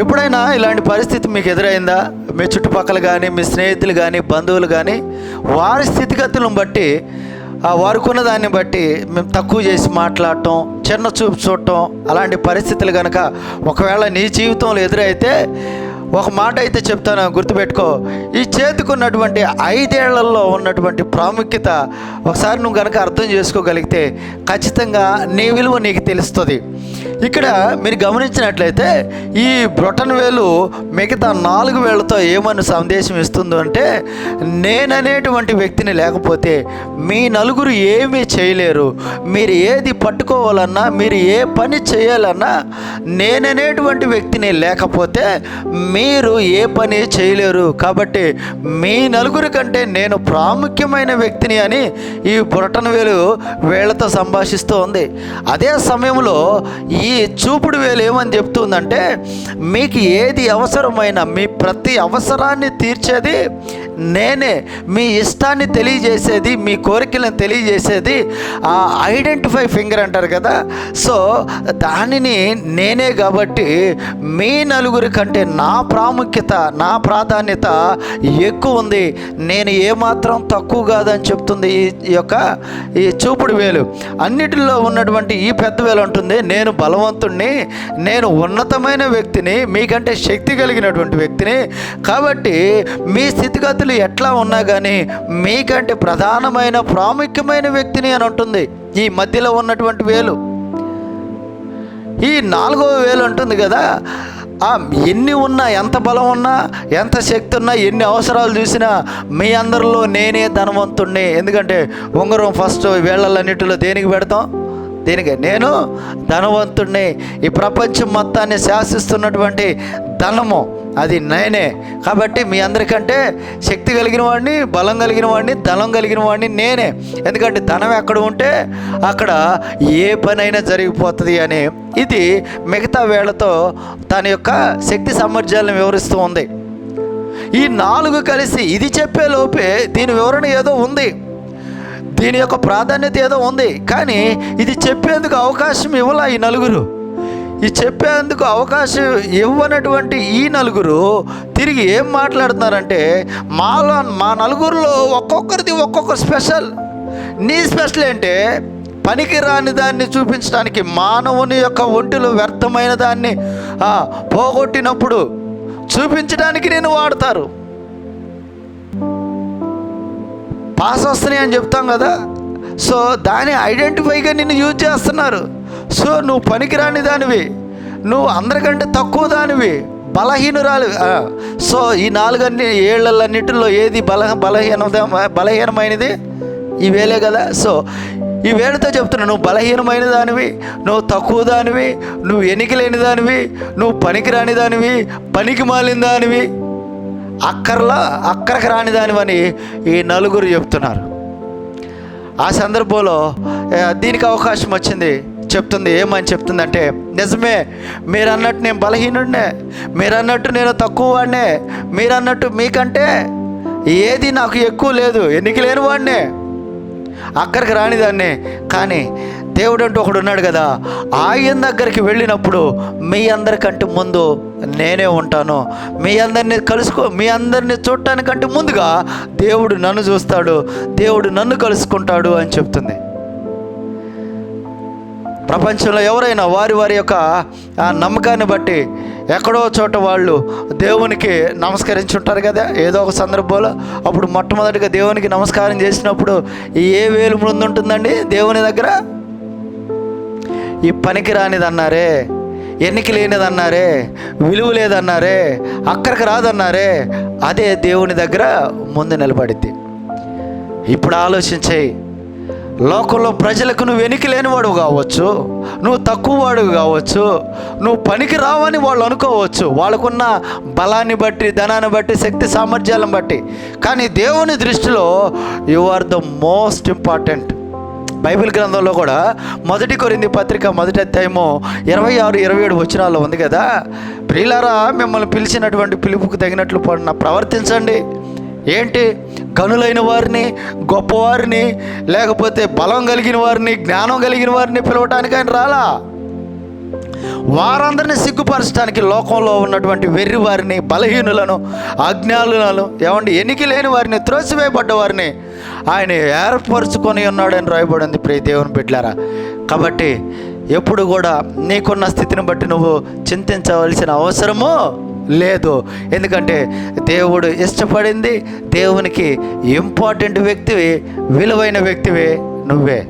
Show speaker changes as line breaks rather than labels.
ఎప్పుడైనా ఇలాంటి పరిస్థితి మీకు ఎదురైందా? మీ చుట్టుపక్కల కానీ మీ స్నేహితులు కానీ బంధువులు కానీ వారి స్థితిగతులను బట్టి ఆ వారుకున్న దాన్ని బట్టి మేము తక్కువ చేసి మాట్లాడటం చిన్న చూపు చూడటం అలాంటి పరిస్థితులు కనుక ఒకవేళ నీ జీవితంలో ఎదురైతే ఒక మాట అయితే చెప్తాను గుర్తుపెట్టుకో. ఈ చేతికున్నటువంటి ఐదేళ్ళలో ఉన్నటువంటి ప్రాముఖ్యత ఒకసారి నువ్వు కనుక అర్థం చేసుకోగలిగితే ఖచ్చితంగా నీ విలువ నీకు తెలుస్తుంది. ఇక్కడ మీరు గమనించినట్లయితే ఈ బ్రొటన్ వేలు మిగతా నాలుగు వేలతో ఏమని సందేశం ఇస్తుందో అంటే నేననేటువంటి వ్యక్తిని లేకపోతే మీ నలుగురు ఏమీ చేయలేరు. మీరు ఏది పట్టుకోవాలన్నా మీరు ఏ పని చేయాలన్నా నేననేటువంటి వ్యక్తిని లేకపోతే మీరు ఏ పని చేయలేరు. కాబట్టి మీ నలుగురి కంటే నేను ప్రాముఖ్యమైన వ్యక్తిని అని ఈ బ్రొటన్ వేలు వేళ్ళతో సంభాషిస్తూ ఉంది. అదే సమయంలో ఈ చూపుడు వేలు ఏమని చెప్తుందంటే మీకు ఏది అవసరమైన మీ ప్రతి అవసరాన్ని తీర్చేది నేనే మీ ఇష్టాన్ని తెలియజేసేది మీ కోరికలను తెలియజేసేది ఆ ఐడెంటిఫై ఫింగర్ అంటారు కదా. సో దానిని నేనే కాబట్టి మీ నలుగురి కంటే నా ప్రాముఖ్యత నా ప్రాధాన్యత ఎక్కువ ఉంది. నేను ఏమాత్రం తక్కువ కాదని చెప్తుంది ఈ యొక్క ఈ చూపుడు వేలు. అన్నిటిలో ఉన్నటువంటి ఈ పెద్ద వేలు ఉంటుంది నేను బలవంతుణ్ణి నేను ఉన్నతమైన వ్యక్తిని మీకంటే శక్తి కలిగినటువంటి వ్యక్తిని కాబట్టి మీ స్థితిగతులు ఎట్లా ఉన్నా కానీ మీకంటే ప్రధానమైన ప్రాముఖ్యమైన వ్యక్తిని అని ఉంటుంది ఈ మధ్యలో ఉన్నటువంటి వేలు. ఈ నాలుగవ వేలు ఉంటుంది కదా ఆ ఎన్ని ఉన్నా ఎంత బలం ఉన్నా ఎంత శక్తి ఉన్నా ఎన్ని అవసరాలు చూసినా మీ అందరిలో నేనే ధనవంతుణ్ణి. ఎందుకంటే ఉంగరం ఫస్ట్ వేళ్ళన్నిటిలో దేనికి పెడతాం? దీనికి నేను ధనవంతుణ్ణి. ఈ ప్రపంచం మొత్తాన్ని శాసిస్తున్నటువంటి ధనము అది నేనే. కాబట్టి మీ అందరికంటే శక్తి కలిగిన వాడిని బలం కలిగిన వాడిని ధనం కలిగిన వాడిని నేనే. ఎందుకంటే ధనం ఎక్కడ ఉంటే అక్కడ ఏ పనైనా జరిగిపోతుంది అని. ఇది మిగతా వేళతో తన యొక్క శక్తి సామర్థ్యాలను వివరిస్తూ ఉంది. ఈ నాలుగు కలిసి ఇది చెప్పే లోపే దీని వివరణ ఏదో ఉంది. దీని యొక్క ప్రాధాన్యత ఏదో ఉంది. కానీ ఇది చెప్పేందుకు అవకాశం ఇవ్వాల ఈ నలుగురు. ఈ చెప్పేందుకు అవకాశం ఇవ్వనటువంటి ఈ నలుగురు తిరిగి ఏం మాట్లాడుతున్నారంటే మాలో మా నలుగురిలో ఒక్కొక్కరిది ఒక్కొక్క స్పెషల్. నీ స్పెషల్ ఏంటే పనికి రాని దాన్ని చూపించడానికి మానవుని యొక్క ఒంటిలో వ్యర్థమైన దాన్ని పోగొట్టినప్పుడు చూపించడానికి నేను వాడతారు. పాస్ వస్తున్నాయి అని చెప్తాం కదా. సో దాని ఐడెంటిఫైగా నిన్ను యూజ్ చేస్తున్నారు. సో నువ్వు పనికిరాని దానివి. నువ్వు అందరికంటే తక్కువ దానివి. బలహీనురాలు సో ఈ నాలుగన్ని ఏళ్ళన్నిటిలో ఏది బల బలహీన బలహీనమైనది? ఈ వేలే కదా. సో ఈ వేళతో చెప్తున్నా నువ్వు బలహీనమైన దానివి నువ్వు తక్కువ దానివి నువ్వు ఎన్నికలేని దానివి నువ్వు పనికిరాని దానివి పనికి మాలిన దానివి. అక్కర్లా అక్కడికి రాని దానివని ఈ నలుగురు చెప్తున్నారు. ఆ సందర్భంలో దీనికి అవకాశం వచ్చింది చెప్తుంది ఏమని చెప్తుందంటే నిజమే మీరు అన్నట్టు నేను బలహీనుడినే మీరు అన్నట్టు నేను తక్కువ వాడినే మీరు అన్నట్టు మీకంటే ఏది నాకు ఎక్కువ లేదు ఎన్నిక లేని వాడినే అక్కడికి రానిదాన్ని కానీ దేవుడు అంటూ ఒకడు ఉన్నాడు కదా ఆయన దగ్గరికి వెళ్ళినప్పుడు మీ అందరికంటే ముందు నేనే ఉంటాను. మీ అందరిని కలుసుకో మీ అందరిని చూడటానికంటే ముందుగా దేవుడు నన్ను చూస్తాడు. దేవుడు నన్ను కలుసుకుంటాడు అని చెప్తుంది. ప్రపంచంలో ఎవరైనా వారి వారి యొక్క ఆ నమ్మకాన్ని బట్టి ఎక్కడో చోట వాళ్ళు దేవునికి నమస్కరించుంటారు కదా. ఏదో ఒక సందర్భంలో అప్పుడు మొట్టమొదటిగా దేవునికి నమస్కారం చేసినప్పుడు ఏ వేలు ముందు ఉంటుందండి దేవుని దగ్గర? ఈ పనికి రానిదన్నారే ఎన్నిక లేనిదన్నారే విలువ లేదన్నారే అక్కడికి రాదన్నారే అదే దేవుని దగ్గర ముందు నిలబడిద్ది. ఇప్పుడు ఆలోచించేయి లోకంలో ప్రజలకు నువ్వు వెనికి లేనివాడు కావచ్చు నువ్వు తక్కువ వాడు కావచ్చు నువ్వు పనికి రావని వాళ్ళు అనుకోవచ్చు. వాళ్ళకున్న బలాన్ని బట్టి ధనాన్ని బట్టి శక్తి సామర్థ్యాలను బట్టి. కానీ దేవుని దృష్టిలో you are the most important Bible గ్రంథంలో కూడా మొదటి కొరింది పత్రిక మొదటి అధ్యాయము ఇరవై ఆరు ఇరవై ఏడు వచనాల్లో ఉంది కదా? ప్రియులారా మిమ్మల్ని పిలిచినటువంటి పిలుపుకు తగినట్లు పడిన ప్రవర్తించండి. ఏంటి? గనులైన వారిని గొప్పవారిని లేకపోతే బలం కలిగిన వారిని జ్ఞానం కలిగిన వారిని పిలవటానికి ఆయన రాలా? వారందరిని సిగ్గుపరచడానికి లోకంలో ఉన్నటువంటి వెర్రి వారిని బలహీనులను అజ్ఞానులను ఏమండి ఎన్నిక లేని వారిని త్రోసివేయబడ్డ వారిని ఆయన ఏర్పరచుకొని ఉన్నాడని రాయబడింది ప్రియ దేవుని బిడ్డారా కాబట్టి ఎప్పుడు కూడా నీకున్న స్థితిని బట్టి నువ్వు చింతించవలసిన అవసరము లేదు. ఎందుకంటే దేవుడు ఇష్టపడింది దేవునికి ఇంపార్టెంట్ వ్యక్తివి విలువైన వ్యక్తివి నువ్వే.